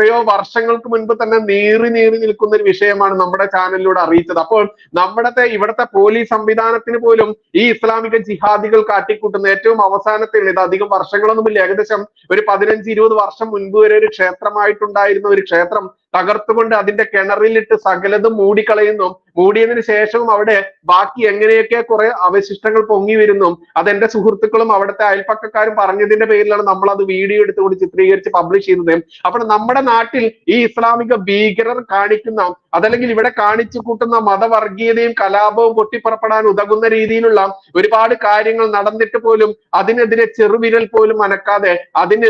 എത്രയോ വർഷങ്ങൾക്ക് മുൻപ് തന്നെ നീറി നീറി നിൽക്കുന്ന ഒരു വിഷയമാണ് നമ്മുടെ ചാനലിലൂടെ അറിയിച്ചത്. അപ്പോൾ നമ്മുടെ ഇവിടുത്തെ പോലീസ് സംവിധാനത്തിന് പോലും ഈ ഇസ്ലാമിക ജിഹാദികൾ കാട്ടിക്കൂട്ടുന്ന ഏറ്റവും അവസാനത്തെ ഇത് അധികം വർഷങ്ങളൊന്നുമില്ല. ഏകദേശം ഒരു പതിനഞ്ച് ഇരുപത് വർഷം മുൻപ് വരെ ഒരു ക്ഷേത്രമായിട്ടുണ്ടായിരുന്ന ഒരു ക്ഷേത്രം തകർത്തുകൊണ്ട് അതിന്റെ കിണറിലിട്ട് സകലതും മൂടിക്കളയുന്നു. മൂടിയതിനു ശേഷവും അവിടെ ബാക്കി എങ്ങനെയൊക്കെ കുറെ അവശിഷ്ടങ്ങൾ പൊങ്ങി വരുന്നു അതെന്റെ സുഹൃത്തുക്കളും അവിടുത്തെ അയൽപ്പക്കക്കാരും പറഞ്ഞതിന്റെ പേരിലാണ് നമ്മൾ അത് വീഡിയോ എടുത്തുകൊണ്ട് ചിത്രീകരിച്ച് പബ്ലിഷ് ചെയ്യുന്നത്. അപ്പോൾ നമ്മുടെ നാട്ടിൽ ഈ ഇസ്ലാമിക ഭീകരർ കാണിക്കുന്ന അതല്ലെങ്കിൽ ഇവിടെ കാണിച്ചു കൂട്ടുന്ന മതവർഗീയതയും കലാപവും പൊട്ടിപ്പുറപ്പെടാൻ ഉതകുന്ന രീതിയിലുള്ള ഒരുപാട് കാര്യങ്ങൾ നടന്നിട്ട് പോലും അതിനെതിരെ ചെറുവിരൽ പോലും അനക്കാതെ അതിന്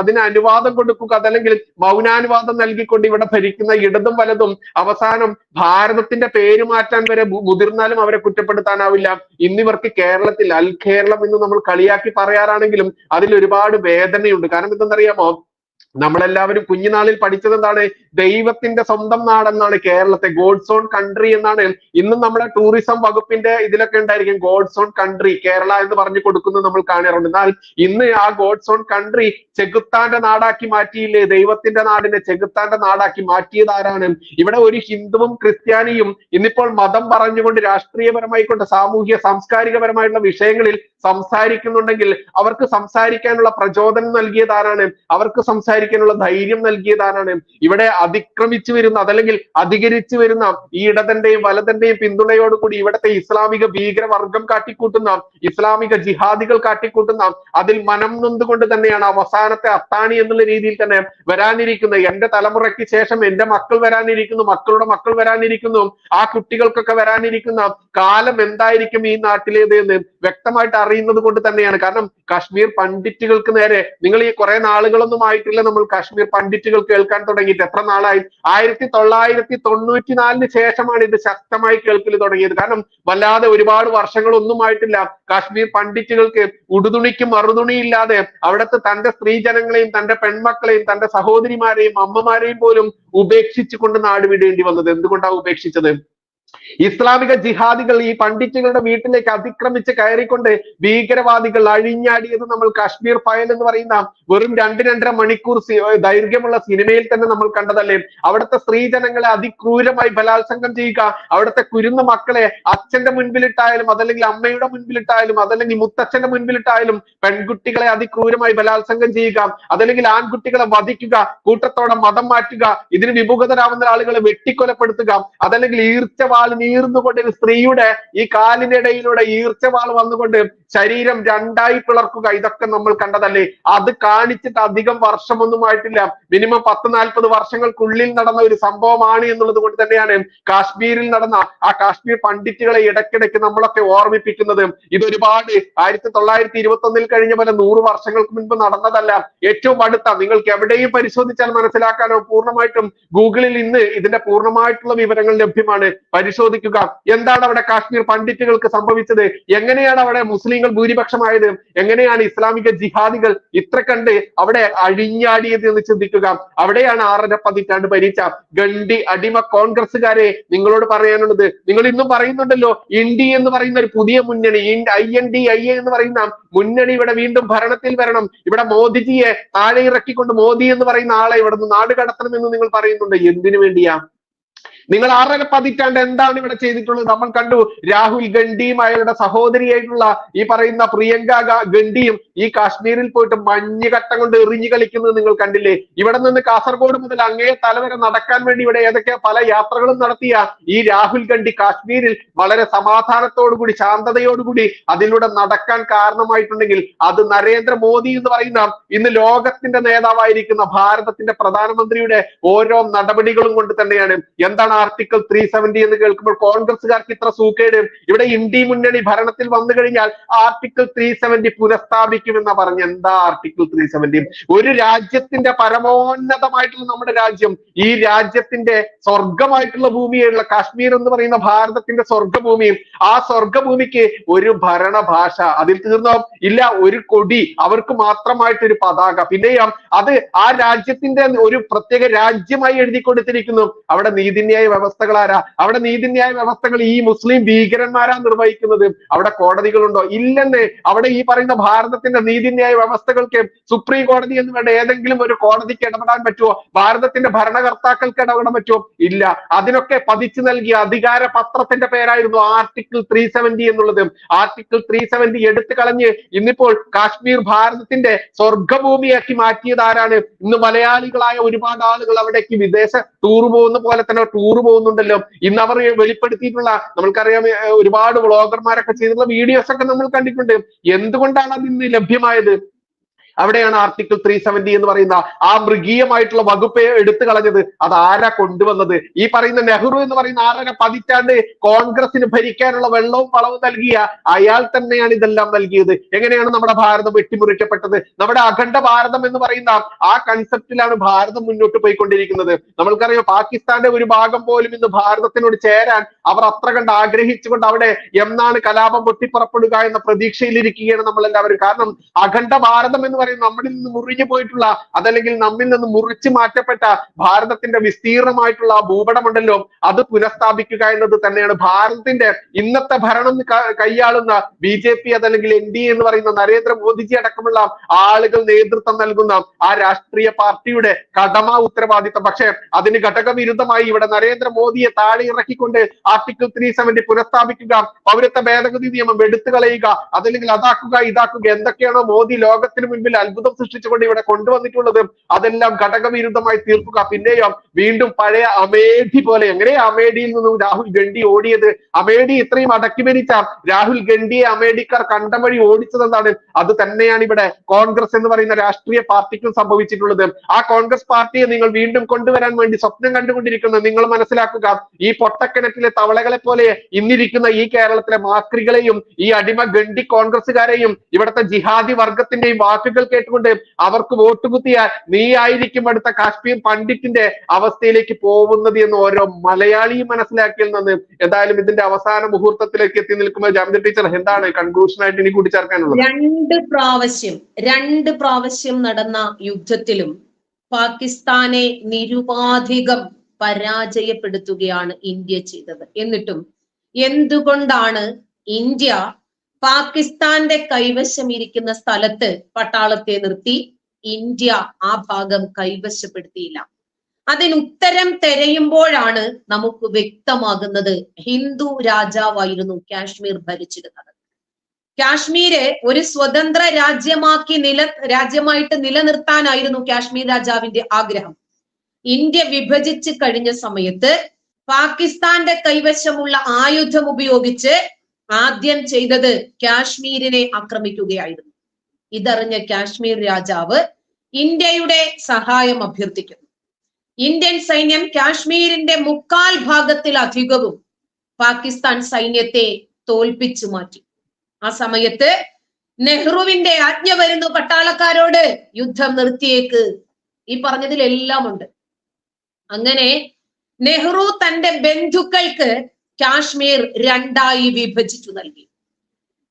അതിന് അനുവാദം കൊടുക്കുക അതല്ലെങ്കിൽ മൗനാനുവാദം നൽകിക്കൊണ്ട് ഇവിടെ ഭരിക്കുന്ന ഇടതും വലതും അവസാനം ഭാരതത്തിന്റെ പേര് മാറ്റാൻ വരെ മുതിർന്നാലും അവരെ കുറ്റപ്പെടുത്താനാവില്ല. ഇന്നിവർക്ക് കേരളത്തിൽ അൽ കേരളം എന്ന് നമ്മൾ കളിയാക്കി പറയാറാണെങ്കിലും അതിൽ ഒരുപാട് വേദനയുണ്ട്. കാരണം എന്തെന്നറിയാമോ? നമ്മളെല്ലാവരും കുഞ്ഞുനാളിൽ പഠിച്ചത് എന്താണ്? ദൈവത്തിന്റെ സ്വന്തം നാടെന്നാണ് കേരളത്തെ. ഗോഡ്സ് ഓൺ കൺട്രി എന്നാണ്. ഇന്നും നമ്മുടെ ടൂറിസം വകുപ്പിന്റെ ഇതിലൊക്കെ ഉണ്ടായിരിക്കും ഗോഡ്സ് ഓൺ കൺട്രി കേരള എന്ന് പറഞ്ഞു കൊടുക്കുന്നത് നമ്മൾ കാണാറുണ്ട്. എന്നാൽ ഇന്ന് ആ ഗോഡ്സ് ഓൺ കൺട്രി ചെകുത്താന്റെ നാടാക്കി മാറ്റിയില്ലേ? ദൈവത്തിന്റെ നാടിനെ ചെകുത്താന്റെ നാടാക്കി മാറ്റിയത് ആരാണ്? ഇവിടെ ഒരു ഹിന്ദുവും ക്രിസ്ത്യാനിയും ഇന്നിപ്പോൾ മതം പറഞ്ഞുകൊണ്ട് രാഷ്ട്രീയപരമായിക്കൊണ്ട് സാമൂഹ്യ സാംസ്കാരികപരമായിട്ടുള്ള വിഷയങ്ങളിൽ സംസാരിക്കുന്നുണ്ടെങ്കിൽ അവർക്ക് സംസാരിക്കാനുള്ള പ്രചോദനം നൽകിയത് ആരാണ്? അവർക്ക് സംസാരിക്കാനുള്ള ധൈര്യം നൽകിയത് ആരാണ് ഇവിടെ അതിക്രമിച്ചു വരുന്ന അതല്ലെങ്കിൽ അധികരിച്ചു വരുന്ന ഈ ഇടതന്റെയും വലതന്റെയും പിന്തുണയോടുകൂടി ഇവിടത്തെ ഇസ്ലാമിക ഭീകരവർഗം കാട്ടിക്കൂട്ടുന്ന ഇസ്ലാമിക ജിഹാദികൾ കാട്ടിക്കൂട്ടുന്ന അതിൽ മനം നൊന്തുകൊണ്ട് തന്നെയാണ് അവസാനത്തെ അത്താണി എന്നുള്ള രീതിയിൽ തന്നെ വരാനിരിക്കുന്ന എന്റെ തലമുറയ്ക്ക് ശേഷം എന്റെ മക്കൾ വരാനിരിക്കുന്നു മക്കളുടെ മക്കൾ വരാനിരിക്കുന്നു ആ കുട്ടികൾക്കൊക്കെ വരാനിരിക്കുന്ന കാലം എന്തായിരിക്കും ഈ നാട്ടിലേത് എന്ന് വ്യക്തമായിട്ട് അറിയുന്നത് കൊണ്ട് തന്നെയാണ്. കാരണം കാശ്മീർ പണ്ഡിറ്റുകൾക്ക് നേരെ നിങ്ങൾ ഈ കുറെ നാളുകളൊന്നും ആയിട്ടില്ല നമ്മൾ കാശ്മീർ പണ്ഡിറ്റുകൾ കേൾക്കാൻ തുടങ്ങിയിട്ട് എത്ര നാളായി? ആയിരത്തി തൊള്ളായിരത്തി തൊണ്ണൂറ്റി നാലിന് ശേഷമാണ് ഇത് ശക്തമായി കേൾക്കൽ തുടങ്ങിയത്. കാരണം വല്ലാതെ ഒരുപാട് വർഷങ്ങളൊന്നും ആയിട്ടില്ല കാശ്മീർ പണ്ഡിറ്റുകൾക്ക് ഉടുതുണിക്ക് മറുതുണിയില്ലാതെ അവിടുത്തെ തന്റെ സ്ത്രീജനങ്ങളെയും തന്റെ പെൺമക്കളെയും തന്റെ സഹോദരിമാരെയും അമ്മമാരെയും പോലും ഉപേക്ഷിച്ചുകൊണ്ട് നാട് വിടേണ്ടി വന്നത്. എന്തുകൊണ്ടാണ് ഉപേക്ഷിച്ചത്? ഇസ്ലാമിക ജിഹാദികൾ ഈ പണ്ഡിറ്റുകളുടെ വീട്ടിലേക്ക് അതിക്രമിച്ച് കയറിക്കൊണ്ട് ഭീകരവാദികൾ അഴിഞ്ഞാടിയത് നമ്മൾ കാശ്മീർ ഫയൽ എന്ന് പറയുന്ന വെറും രണ്ട് രണ്ടര മണിക്കൂർ ദൈർഘ്യമുള്ള സിനിമയിൽ തന്നെ നമ്മൾ കണ്ടതല്ലേ? അവിടുത്തെ സ്ത്രീജനങ്ങളെ അതിക്രൂരമായി ബലാത്സംഗം ചെയ്യുക. അവിടുത്തെ കുരുന്ന മക്കളെ അച്ഛന്റെ മുൻപിലിട്ടായാലും അതല്ലെങ്കിൽ അമ്മയുടെ മുൻപിലിട്ടായാലും അതല്ലെങ്കിൽ മുത്തച്ഛന്റെ മുൻപിലിട്ടായാലും പെൺകുട്ടികളെ അതിക്രൂരമായി ബലാത്സംഗം ചെയ്യുക. അതല്ലെങ്കിൽ ആൺകുട്ടികളെ വധിക്കുക. കൂട്ടത്തോടെ മതം മാറ്റുക. ഇതിന് വിമുഖതരാവുന്ന ആളുകളെ വെട്ടിക്കൊലപ്പെടുത്തുക. അതല്ലെങ്കിൽ ഈർച്ചവാൾ നീർന്നുകൊണ്ട് ഒരു സ്ത്രീയുടെ ഈ കാലിനിടയിലൂടെ ഈർച്ചവാൾ വന്നുകൊണ്ട് ശരീരം രണ്ടായി പിളർക്കുക ഇതൊക്കെ നമ്മൾ കണ്ടതല്ലേ? അത് കാണിച്ചിട്ട് അധികം വർഷമൊന്നും ആയിട്ടില്ല. മിനിമം പത്ത് നാൽപ്പത് വർഷങ്ങൾക്കുള്ളിൽ നടന്ന ഒരു സംഭവമാണ് എന്നുള്ളത് കൊണ്ട് തന്നെയാണ് കാശ്മീരിൽ നടന്ന ആ കാശ്മീർ പണ്ഡിറ്റുകളെ ഇടയ്ക്കിടയ്ക്ക് നമ്മളൊക്കെ ഓർമ്മിപ്പിക്കുന്നത്. ഇതൊരുപാട് ആയിരത്തി തൊള്ളായിരത്തി ഇരുപത്തി ഒന്നിൽ കഴിഞ്ഞ പോലെ നൂറ് വർഷങ്ങൾക്ക് മുൻപ് നടന്നതല്ല. ഏറ്റവും അടുത്ത നിങ്ങൾക്ക് എവിടെയും പരിശോധിച്ചാൽ മനസ്സിലാക്കാനോ പൂർണമായിട്ടും ഗൂഗിളിൽ ഇന്ന് ഇതിന്റെ പൂർണമായിട്ടുള്ള വിവരങ്ങൾ ലഭ്യമാണ്. പരിശോധിക്കുക. എന്താണ് അവിടെ കാശ്മീർ പണ്ഡിറ്റുകൾക്ക് സംഭവിച്ചത്? എങ്ങനെയാണ് അവിടെ മുസ്ലിങ്ങൾ ഭൂരിപക്ഷമായത് എങ്ങനെയാണ് ഇസ്ലാമിക ജിഹാദികൾ ഇത്ര കണ്ട് അവിടെ അഴിഞ്ഞാടിയത് എന്ന് ചിന്തിക്കുക? അവിടെയാണ് ആറര പതിറ്റാണ്ട് ഭരിച്ച ഗണ്ടി അടിമ കോൺഗ്രസ്സുകാരെ നിങ്ങളോട് പറയാനുള്ളത്. നിങ്ങൾ ഇന്നും പറയുന്നുണ്ടല്ലോ ഇൻഡി എന്ന് പറയുന്ന ഒരു പുതിയ മുന്നണി I N D I A എന്ന് പറയുന്ന മുന്നണി ഇവിടെ വീണ്ടും ഭരണത്തിൽ വരണം. ഇവിടെ മോദിജിയെ താഴെ ഇറക്കിക്കൊണ്ട് മോദി എന്ന് പറയുന്ന ആളെ ഇവിടെ നിന്ന് നാട് കടത്തണം എന്ന് നിങ്ങൾ പറയുന്നുണ്ട്. എന്തിനു വേണ്ടിയാ? നിങ്ങൾ ആറര പതിറ്റാണ്ട് എന്താണ് ഇവിടെ ചെയ്തിട്ടുള്ളത്? നമ്മൾ കണ്ടു രാഹുൽ ഗണ്ഡിയും അയാളുടെ സഹോദരിയായിട്ടുള്ള ഈ പറയുന്ന പ്രിയങ്ക ഗണ്ഡിയും ഈ കാശ്മീരിൽ പോയിട്ട് മഞ്ഞ് കട്ട കൊണ്ട് എറിഞ്ഞു കളിക്കുന്നത് നിങ്ങൾ കണ്ടില്ലേ? ഇവിടെ നിന്ന് കാസർഗോഡ് മുതൽ അങ്ങേ തലവരെ നടക്കാൻ വേണ്ടി ഇവിടെ ഏതൊക്കെ പല യാത്രകളും നടത്തിയ ഈ രാഹുൽ ഗണ്ഡി കാശ്മീരിൽ വളരെ സമാധാനത്തോടുകൂടി ശാന്തതയോടുകൂടി അതിലൂടെ നടക്കാൻ കാരണമായിട്ടുണ്ടെങ്കിൽ അത് നരേന്ദ്രമോദി എന്ന് പറയുന്ന ഇന്ന് ലോകത്തിന്റെ നേതാവായിരിക്കുന്ന ഭാരതത്തിന്റെ പ്രധാനമന്ത്രിയുടെ ഓരോ നടപടികളും കൊണ്ട് തന്നെയാണ്. എന്താണ് ആർട്ടിക്കിൾ ത്രീ സെവന്റി എന്ന് കേൾക്കുമ്പോൾ കോൺഗ്രസ്സുകാർക്ക് ഇത്ര സൂക്കേട്? ഇവിടെ ഇന്ത്യ മുന്നണി ഭരണത്തിൽ വന്നു കഴിഞ്ഞാൽ ആർട്ടിക്കിൾ ത്രീ സെവന്റി പുനഃസ്ഥാപിക്കുമെന്നാ പറഞ്ഞ എന്താ ആർട്ടിക്കിൾ ത്രീ സെവന്റി ഒരു രാജ്യത്തിന്റെ പരമോന്നതമായിട്ടുള്ള നമ്മുടെ രാജ്യം ഈ രാജ്യത്തിന്റെ സ്വർഗമായിട്ടുള്ള ഭൂമിയുള്ള കാശ്മീർ എന്ന് പറയുന്ന ഭാരതത്തിന്റെ സ്വർഗഭൂമിയും ആ സ്വർഗഭൂമിക്ക് ഒരു ഭരണഭാഷ. അതിൽ തീർന്നോ? ഇല്ല ഒരു കൊടി. അവർക്ക് മാത്രമായിട്ട് ഒരു പതാക. പിന്നെയും അത് ആ രാജ്യത്തിന്റെ ഒരു പ്രത്യേക രാജ്യമായി എഴുതി കൊടുത്തിരിക്കുന്നു. അവിടെ നീതിന്യായ നീതിന്യായ വ്യവസ്ഥകളാരാ അവിടെ നീതിന്യായ വ്യവസ്ഥകൾ ഈ മുസ്ലിം ഭീകരന്മാരാ നിർവഹിക്കുന്നത്. അവിടെ കോടതികളുണ്ടോ? ഇല്ലെന്ന് അവിടെ ഈ പറയുന്ന ഭാരതത്തിന്റെ നീതിന്യായ വ്യവസ്ഥകൾക്ക് സുപ്രീം കോടതി എന്ന് വേണ്ട ഏതെങ്കിലും ഒരു കോടതിക്ക് ഇടപെടാൻ പറ്റുമോ ഭാരതത്തിന്റെ ഭരണകർത്താക്കൾക്ക് ഇടപെടാൻ പറ്റുമോ ഇല്ല. അതിനൊക്കെ പതിച്ചു നൽകിയ അധികാര പത്രത്തിന്റെ പേരായിരുന്നു ആർട്ടിക്കിൾ ത്രീ സെവന്റി എന്നുള്ളത്. ആർട്ടിക്കിൾ ത്രീ സെവന്റി എടുത്തു കളഞ്ഞ് ഇന്നിപ്പോൾ കാശ്മീർ ഭാരതത്തിന്റെ സ്വർഗഭൂമിയാക്കി മാറ്റിയത് ആരാണ് ഇന്ന് മലയാളികളായ ഒരുപാട് ആളുകൾ അവിടേക്ക് വിദേശ ടൂർ പോകുന്ന പോലെ തന്നെ ടൂർ പോകുന്നുണ്ടല്ലോ. ഇന്ന് അവർ വെളിപ്പെടുത്തിയിട്ടുള്ള നമ്മൾക്കറിയാം ഒരുപാട് വ്ളോഗർമാരൊക്കെ ചെയ്തിട്ടുള്ള വീഡിയോസ് ഒക്കെ നമ്മൾ കണ്ടിട്ടുണ്ട്. എന്തുകൊണ്ടാണ് അത് ഇന്ന് ലഭ്യമായത്? അവിടെയാണ് ആർട്ടിക്കിൾ ത്രീ സെവന്റി എന്ന് പറയുന്ന ആ മൃഗീയമായിട്ടുള്ള വകുപ്പ് എടുത്തു കളഞ്ഞത്. അത് ആരാ കൊണ്ടുവന്നത്? ഈ പറയുന്ന നെഹ്റു എന്ന് പറയുന്ന ആറര പതിറ്റാണ്ട് കോൺഗ്രസിന് ഭരിക്കാനുള്ള വെള്ളവും വളവും നൽകിയ അയാൾ തന്നെയാണ് ഇതെല്ലാം നൽകിയത്. എങ്ങനെയാണ് നമ്മുടെ ഭാരതം വെട്ടിമുറിക്കപ്പെട്ടത്? നമ്മുടെ അഖണ്ഡ ഭാരതം എന്ന് പറയുന്ന ആ കൺസെപ്റ്റിലാണ് ഭാരതം മുന്നോട്ട് പോയിക്കൊണ്ടിരിക്കുന്നത്. നമ്മൾക്കറിയാം പാകിസ്ഥാന്റെ ഒരു ഭാഗം പോലും ഇന്ന് ഭാരതത്തിനോട് ചേരാൻ അവർ അത്ര കണ്ട് ആഗ്രഹിച്ചുകൊണ്ട് അവിടെ എന്നാണ് കലാപം പൊട്ടിപ്പുറപ്പെടുക എന്ന പ്രതീക്ഷയിലിരിക്കുകയാണ് നമ്മൾ എല്ലാവരും കാരണം അഖണ്ഡ ഭാരതം എന്ന് പറയുന്നത് നമ്മളിൽ നിന്ന് മുറിഞ്ഞു പോയിട്ടുള്ള അതല്ലെങ്കിൽ നമ്മിൽ നിന്ന് മുറിച്ചു മാറ്റപ്പെട്ട ഭാരതത്തിന്റെ വിസ്തീർണമായിട്ടുള്ള ഭൂപടമുണ്ടല്ലോ അത് പുനഃസ്ഥാപിക്കുക എന്നത് തന്നെയാണ് ഭാരതത്തിന്റെ ഇന്നത്തെ ഭരണം കൈയാളുന്ന ബി ജെ പി അതല്ലെങ്കിൽ എൻ ഡി എന്ന് പറയുന്ന നരേന്ദ്രമോദിജി അടക്കമുള്ള ആളുകൾ നേതൃത്വം നൽകുന്ന ആ രാഷ്ട്രീയ പാർട്ടിയുടെ കടമ ഉത്തരവാദിത്തം. പക്ഷേ അതിന് ഘടകവിരുദ്ധമായി ഇവിടെ നരേന്ദ്രമോദിയെ താഴെ ഇറക്കിക്കൊണ്ട് ആർട്ടിക്കിൾ ത്രീ സെവന്റി പുനഃസ്ഥാപിക്കുക പൗരത്വ ഭേദഗതി നിയമം എടുത്തു കളയുക അതല്ലെങ്കിൽ അതാക്കുക ഇതാക്കുക എന്തൊക്കെയാണോ മോദി ലോകത്തിന് മുൻപിൽ അത്ഭുതം സൃഷ്ടിച്ചുകൊണ്ട് ഇവിടെ കൊണ്ടുവന്നിട്ടുള്ളത് അതെല്ലാം ഘടകവിരുദ്ധമായി തീർക്കുക. പിന്നെയും വീണ്ടും പഴയ അമേഠി പോലെ എങ്ങനെ അമേഠിയിൽ നിന്നും രാഹുൽ ഗണ്ഡി ഓടിയത്? അമേഠി ഇത്രയും അടക്കി ഭരിച്ച രാഹുൽ ഗണ്ഡിയെ അമേഠിക്കാർ കണ്ടം വഴി അത് തന്നെയാണ് ഇവിടെ കോൺഗ്രസ് എന്ന് പറയുന്ന രാഷ്ട്രീയ പാർട്ടിക്കും സംഭവിച്ചിട്ടുള്ളത്. ആ കോൺഗ്രസ് പാർട്ടിയെ നിങ്ങൾ വീണ്ടും കൊണ്ടുവരാൻ വേണ്ടി സ്വപ്നം കണ്ടുകൊണ്ടിരിക്കുന്നത് നിങ്ങൾ മനസ്സിലാക്കുക. ഈ പൊട്ടക്കിണറ്റിലെ തവളകളെ പോലെ ഇന്നിരിക്കുന്ന ഈ കേരളത്തിലെ മാക്രികളെയും ഈ അടിമ ഗണ്ഡി കോൺഗ്രസുകാരെയും ഇവിടുത്തെ ജിഹാദി വർഗത്തിന്റെയും വാക്കുകൾ കേട്ടുകൊണ്ട് അവർക്ക് വോട്ട് കുത്തിയാൽ നീ ആയിരിക്കും അടുത്ത കാശ്മീർ പണ്ഡിറ്റിന്റെ അവസ്ഥയിലേക്ക് പോകുന്നത് എന്ന് ഓരോ മലയാളിയും മനസ്സിലാക്കിയിൽ നിന്ന് എന്തായാലും ഇതിന്റെ അവസാന മുഹൂർത്തത്തിലേക്ക് എത്തി നിൽക്കുമ്പോൾ ജാമ്യ ടീച്ചർ എന്താണ് കൺക്ലൂഷൻ ആയിട്ട് ഇനി കൂട്ടിച്ചേർക്കാനുള്ളത്? രണ്ട് പ്രാവശ്യം രണ്ട് പ്രാവശ്യം നടന്ന യുദ്ധത്തിലും പാകിസ്ഥാനെ നിരുപാധികം പരാജയപ്പെടുത്തുകയാണ് ഇന്ത്യ ചെയ്തത്. എന്നിട്ടും എന്തുകൊണ്ടാണ് ഇന്ത്യ പാകിസ്ഥാന്റെ കൈവശം ഇരിക്കുന്ന സ്ഥലത്ത് പട്ടാളത്തെ നിർത്തി. ഇന്ത്യ ആ ഭാഗം കൈവശപ്പെടുത്തിയില്ല. അതിന് ഉത്തരം തിരയുമ്പോഴാണ് നമുക്ക് വ്യക്തമാകുന്നത് ഹിന്ദു രാജാവായിരുന്നു കാശ്മീർ ഭരിച്ചിരുന്നത്. കാശ്മീര് ഒരു സ്വതന്ത്ര രാജ്യമാക്കി നില രാജ്യമായിട്ട് നിലനിർത്താനായിരുന്നു കാശ്മീർ രാജാവിന്റെ ആഗ്രഹം. ഇന്ത്യ വിഭജിച്ച് കഴിഞ്ഞ സമയത്ത് പാകിസ്ഥാന്റെ കൈവശമുള്ള ആയുധം ഉപയോഗിച്ച് ആദ്യം ചെയ്തത് കാശ്മീരിനെ ആക്രമിക്കുകയായിരുന്നു. ഇതറിഞ്ഞ കാശ്മീർ രാജാവ് ഇന്ത്യയുടെ സഹായം അഭ്യർത്ഥിക്കുന്നു. ഇന്ത്യൻ സൈന്യം കാശ്മീരിന്റെ മുക്കാൽ ഭാഗത്തിലധികവും പാകിസ്ഥാൻ സൈന്യത്തെ തോൽപ്പിച്ചു മാറ്റി. ആ സമയത്ത് നെഹ്റുവിന്റെ ആജ്ഞ വരുന്നു പട്ടാളക്കാരോട്. യുദ്ധം നിർത്തിയേക്ക്. ഈ പറഞ്ഞതിലെല്ലാം ഉണ്ട് അങ്ങനെ നെഹ്റു തന്റെ ബന്ധുക്കൾക്ക് കാശ്മീർ രണ്ടായി വിഭജിച്ചു നൽകി.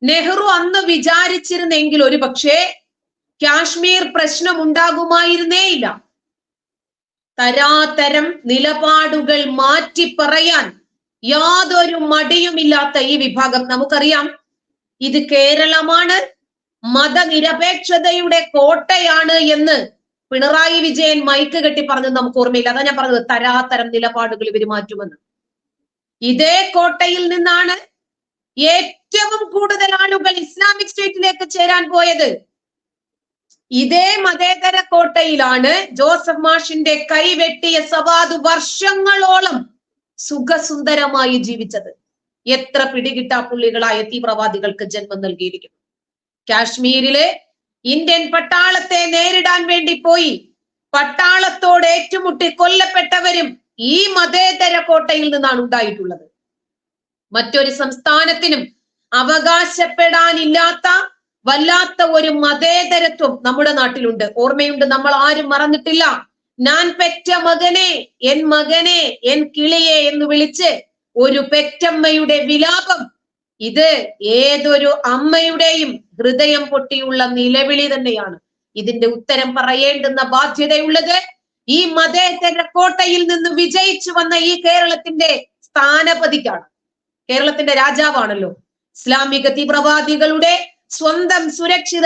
നെഹ്റു അന്ന് വിചാരിച്ചിരുന്നെങ്കിൽ ഒരു പക്ഷേ കാശ്മീർ പ്രശ്നം ഉണ്ടാകുമായിരുന്നേയില്ല തരാതരം നിലപാടുകൾ മാറ്റി പറയാൻ യാതൊരു മടിയുമില്ലാത്ത ഈ വിഭാഗം നമുക്കറിയാം. ഇത് കേരളമാണ്. മതനിരപേക്ഷതയുടെ കോട്ടയാണ് എന്ന് പിണറായി വിജയൻ മൈക്ക് കെട്ടി പറഞ്ഞത് നമുക്ക് ഓർമ്മയില്ല. അതാ ഞാൻ പറഞ്ഞത് തരാതരം നിലപാടുകൾ ഇവർ മാറ്റുമെന്ന്. ഇതേ കോട്ടയിൽ നിന്നാണ് ഏറ്റവും കൂടുതൽ ആളുകൾ ഇസ്ലാമിക് സ്റ്റേറ്റിലേക്ക് ചേരാൻ പോയത്. ഇതേ മതേതര കോട്ടയിലാണ് ജോസഫ് മാഷിന്റെ കൈവെട്ടിയ സവാദ് വർഷങ്ങളോളം സുഖസുന്ദരമായി ജീവിച്ചത്. എത്ര പിടികിട്ടാപ്പുള്ളികളായ തീവ്രവാദികൾക്ക് ജന്മം നൽകിയിരിക്കുന്നു. കാശ്മീരിലെ ഇന്ത്യൻ പട്ടാളത്തെ നേരിടാൻ വേണ്ടി പോയി. പട്ടാളത്തോട് ഏറ്റുമുട്ടി കൊല്ലപ്പെട്ടവരും ഈ മതേതര കോട്ടയിൽ നിന്നാണ് ഉണ്ടായിട്ടുള്ളത്. മറ്റൊരു സംസ്ഥാനത്തിനും അവകാശപ്പെടാനില്ലാത്ത വല്ലാത്ത ഒരു മതേതരത്വം നമ്മുടെ നാട്ടിലുണ്ട്. ഓർമ്മയുണ്ട് നമ്മൾ ആരും മറന്നിട്ടില്ല. ഞാൻ പെറ്റ മകനെ എൻ മകനെ എൻ കിളിയെ എന്ന് വിളിച്ച് ഒരു പെറ്റമ്മയുടെ വിലാപം. ഇത് ഏതൊരു അമ്മയുടെയും ഹൃദയം പൊട്ടിയുള്ള നിലവിളി തന്നെയാണ്. ഇതിന്റെ ഉത്തരം പറയേണ്ടുന്ന ബാധ്യതയുള്ളത് ഈ മതേതര കോട്ടയിൽ നിന്ന് വിജയിച്ചു വന്ന ഈ കേരളത്തിന്റെ സ്ഥാനപതിക്കാണ്. കേരളത്തിന്റെ രാജാവാണല്ലോ. ഇസ്ലാമിക തീവ്രവാദികളുടെ സ്വന്തം സുരക്ഷിത